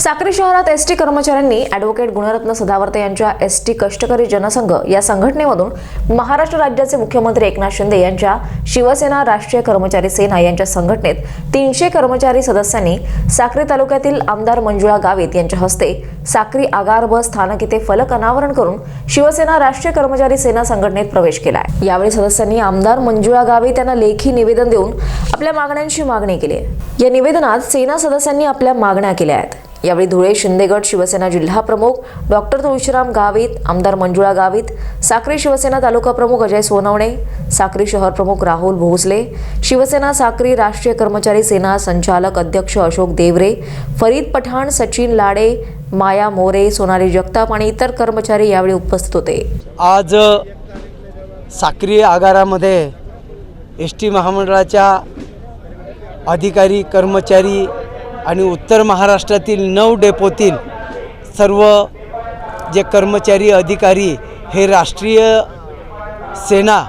साक्री शहरात S T कर्मचाऱ्यांनी advocate Gunratna Sadavarte यांच्या एस टी कष्टकरी जनसंघ या संघटनेमधून महाराष्ट्र राज्याचे मुख्यमंत्री एकनाथ शिंदे यांच्या शिवसेना राष्ट्रीय कर्मचारी सेना यांच्या संघटनेत तीनशे कर्मचारी सदस्यांनी साक्री तालुक्यातील आमदार मंजुळा गावित यांच्या हस्ते साक्री आगार बस स्थानक इथे फलक अनावरण करून शिवसेना राष्ट्रीय कर्मचारी सेना संघटनेत प्रवेश केला यावेळी सदस्यांनी आमदार मंजुळा गावित यांना लेखी निवेदन देऊन आपल्या मागण्यांची मागणी केली आहे. या निवेदनात सेना सदस्यांनी आपल्या मागण्या केल्या आहेत यावेळी धुळे शिंदेगड शिवसेना जिल्हा प्रमुख डॉक्टर तुळशीराम गावित आमदार मंजुळा गावित साक्री शिवसेना तालुका प्रमुख अजय सोनवणे साक्री शहर प्रमुख राहुल भोसले शिवसेना साक्री राष्ट्रीय कर्मचारी सेना संचालक अध्यक्ष अशोक देवरे फरीद पठाण सचिन लाडे माया मोरे सोनाली जगताप आणि इतर कर्मचारी यावेळी उपस्थित होते. आज साक्री आगारामध्ये एस टी महामंडळाच्या अधिकारी कर्मचारी आणि उत्तर महाराष्ट्रातील नऊ डेपोतील सर्व जे कर्मचारी अधिकारी हे राष्ट्रीय सेना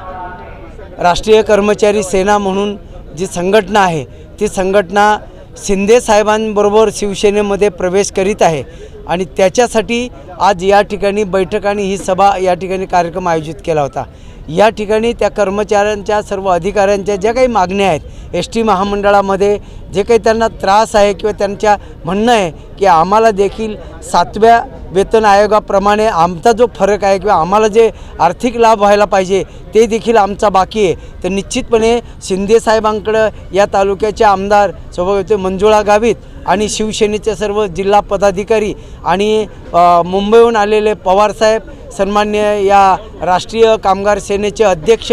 राष्ट्रीय कर्मचारी सेना म्हणून जी संघटना आहे ती संघटना शिंदे साहेबांबरोबर शिवसेनेमध्ये प्रवेश करीत आहे आणि त्याच्यासाठी आज या ठिकाणी बैठक आणि ही सभा या ठिकाणी कार्यक्रम आयोजित केला होता. या ठिकाणी त्या कर्मचाऱ्यांच्या सर्व अधिकाऱ्यांच्या ज्या काही मागण्या आहेत एस टी महामंडळामध्ये जे काही त्यांना त्रास आहे किंवा त्यांच्या म्हणणं आहे की आम्हाला देखील सातव्या वेतन आयोगाप्रमाणे आमचा जो फरक आहे किंवा आम्हाला जे आर्थिक लाभ व्हायला पाहिजे ते देखील आमचा बाकी आहे. तर निश्चितपणे शिंदेसाहेबांकडं या तालुक्याचे आमदार स्वभावते मंजुळा गावित आणि शिवसेनेचे सर्व जिल्हा पदाधिकारी आणि मुंबईहून आलेले पवारसाहेब सन्मान्य या राष्ट्रीय कामगार सेनेचे अध्यक्ष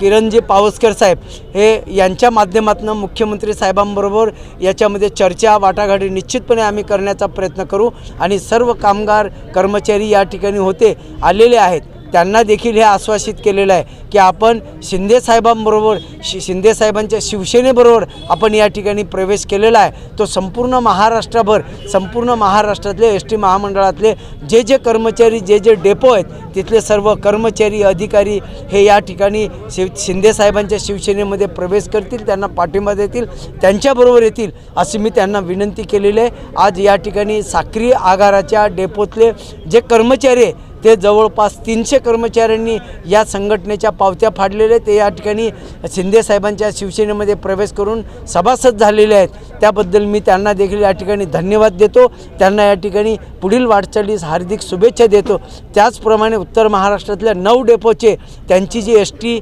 किरणजी पावसकर साहेब हे यांच्या माध्यमातून मुख्यमंत्री साहेबांबरोबर याच्यामध्ये चर्चा वाटाघाटी निश्चितपणे आम्ही करण्याचा प्रयत्न करू आणि सर्व कामगार कर्मचारी या ठिकाणी होते आलेले आहेत. त्यांना देखील हे आश्वासित केलेलं आहे की आपण शिंदेसाहेबांबरोबर शि शिंदेसाहेबांच्या शिवसेनेबरोबर आपण या ठिकाणी प्रवेश केलेला आहे. तो संपूर्ण महाराष्ट्राभर संपूर्ण महाराष्ट्रातले एस टी महामंडळातले जे जे कर्मचारी जे जे डेपो आहेत तिथले सर्व कर्मचारी अधिकारी हे या ठिकाणी शिव शिंदेसाहेबांच्या शिवसेनेमध्ये प्रवेश करतील त्यांना पाठिंबा देतील त्यांच्याबरोबर येतील अशी मी त्यांना विनंती केलेली आहे. आज या ठिकाणी साक्री आगाराच्या डेपोतले जे कर्मचारी आहे ते जवळपास तीनशे कर्मचाऱ्यांनी या संघटनेच्या पावत्या फाडलेल्या आहेत. ते या ठिकाणी शिंदे साहेबांच्या शिवसेनेमध्ये प्रवेश करून सभासद झालेले आहेत. त्याबद्दल मी त्यांना देखील या ठिकाणी धन्यवाद देतो. त्यांना या ठिकाणी पुढील वाटचालीस हार्दिक शुभेच्छा देतो. त्याचप्रमाणे उत्तर महाराष्ट्रातल्या नऊ डेपोचे त्यांची जी एस टी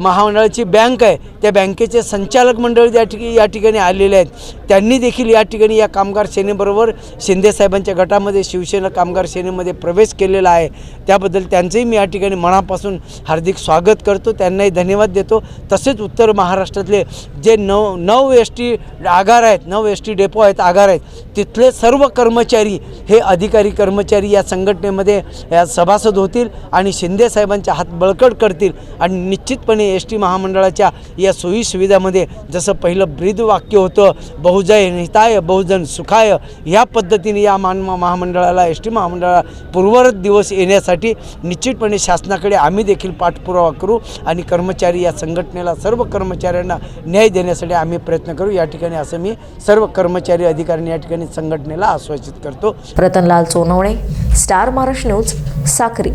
महामंडळाची बँक आहे त्या बँकेचे संचालक मंडळ या ठिकाणी या ठिकाणी आलेले आहेत. त्यांनी देखील या ठिकाणी या कामगार सेनेबरोबर शिंदेसाहेबांच्या गटामध्ये शिवसेना कामगार सेनेमध्ये प्रवेश केलेला आहे. त्याबद्दल त्यांचंही मी या ठिकाणी मनापासून हार्दिक स्वागत करतो. त्यांनाही धन्यवाद देतो. तसेच उत्तर महाराष्ट्रातले जे नऊ नऊ एस टी आगार आहेत नऊ एस टी डेपो आहेत आगार आहेत तिथले सर्व कर्मचारी हे अधिकारी कर्मचारी या संघटनेमध्ये या सभासद होतील आणि शिंदे साहेबांच्या हात बळकट करतील आणि निश्चितपणे एस टी महामंडळाच्या या सोयी सुविधामध्ये जसं पहिलं ब्रीद वाक्य होतं बहुजन हिताय बहुजन सुखाय ह्या पद्धतीने या मान महामंडळाला एस टी महामंडळाला पूर्वरत दिवस येण्यासाठी निश्चितपणे शासनाकडे आम्ही देखील पाठपुरावा करू आणि कर्मचारी या संघटनेला सर्व कर्मचाऱ्यांना न्याय देण्यासाठी आम्ही प्रयत्न करू. या ठिकाणी असं मी सर्व कर्मचारी अधिकाऱ्यांनी या ठिकाणी संघटनेला आश्वासित करतो. Ratanlal Sonawane star Maharashtra news Sakri.